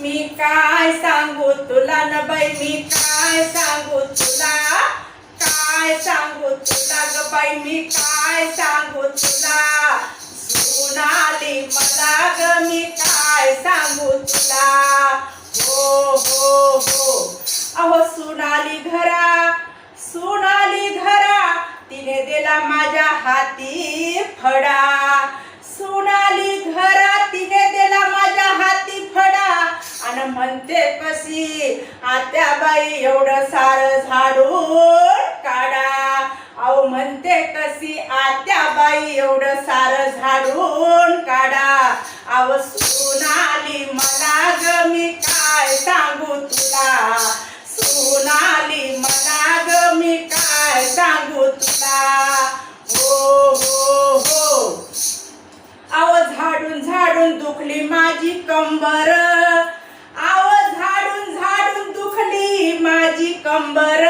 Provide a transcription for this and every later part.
मी काय सांगू तुला न बाई मी काय सांगू तुला? काय सांगू तुला ग बाई मी काय सांगू तुला? सुनाली मला ग मी काय सांगू तुला? हो हो हो. अहो सुनाली घरा. आत्या बाई एवढं सार झाडून काढा. अहो म्हणते कशी आत्या बाई एवढं सार झाडून काढा. अहो सुनाली मला ग मी काय सांगू तुला? सुनाली मला ग मी काय सांगू तुला? हो हो हो. अव झाडून झाडून दुखली माझी कंबर आव झाडून झाडून दुखली माझी कंबर.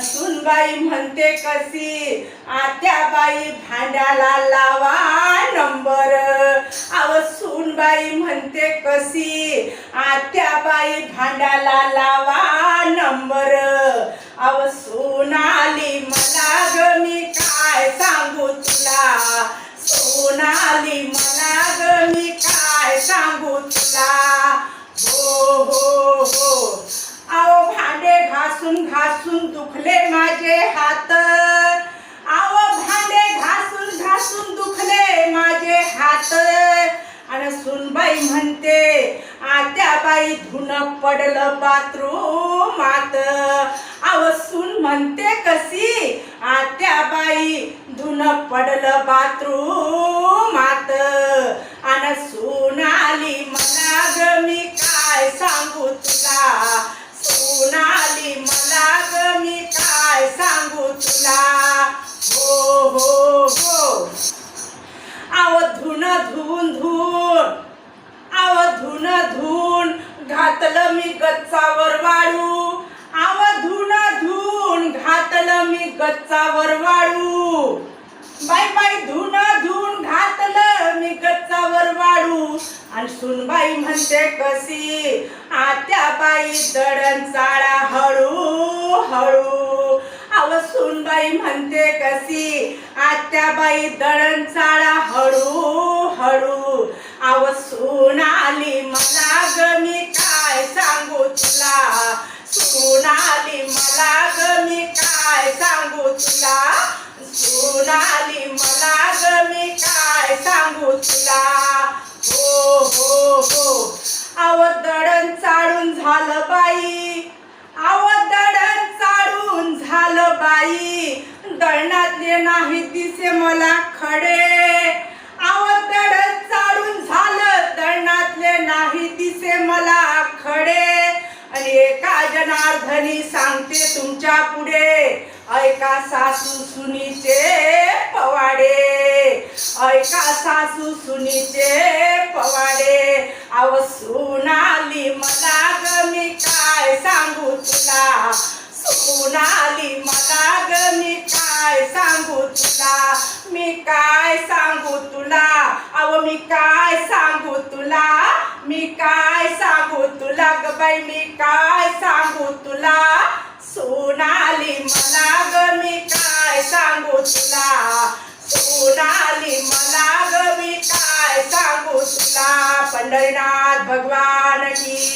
सुनबाई म्हणते कशी? आत्याबाई भांड्याला लावा नंबर. आव सुनबाई म्हणते कशी? आत्याबाई भांड्याला लावा नंबर. आव सोनाली मला ग मी काय सांगू तुला? सोनाली मला ग मी काय सांगू तुला? हो हो हो. भांडे घासून घासून दुखले माझे हात. आव भांडे घासून घासून दुखले माझे हात. आणि सुनबाई म्हणते आत्याबाई धुन पडलं बाथरूमात. आव सून म्हणते कशी? आत्याबाई धुन पडलं बाथरूमात. आणि सुना गच्चावर वाळू. आव धुन धुवून घातलं मी गच्चावर वाळू. बाई बाई धुन धुन घातलं मी गच्चावर वाळू. आणि सुनबाई म्हणते कशी आत्या बाई दडण चाळा हळू हळू. अव सुनबाई म्हणते कशी आत्या बाई दडण चाळा हळू हळू. अव सून आली मला ग मी तुला सुनाली मला ग मी काय सांगू तुला मला ग मी काय सांगू तुला हो हो हो. अव दळण चाळून झालं बाई. तुमच्यापुढे. ऐका सासू सुनीचे पवाडे. ऐका सासू सुनीचे पवाडे. आव सुनाली मला ग मी काय सांगू तुला? सुनाली मला ग मी काय सांगू तुला? मी काय सांगू तुला? अव मी काय सांगू तुला? मी काय सांगू तुला? ग बाई मी काय सांगू तुला? सोनाली मला ग मी काय सांगू तुला? सोनाली मला ग मी काय सांगू तुला? पंढरीनाथ भगवान की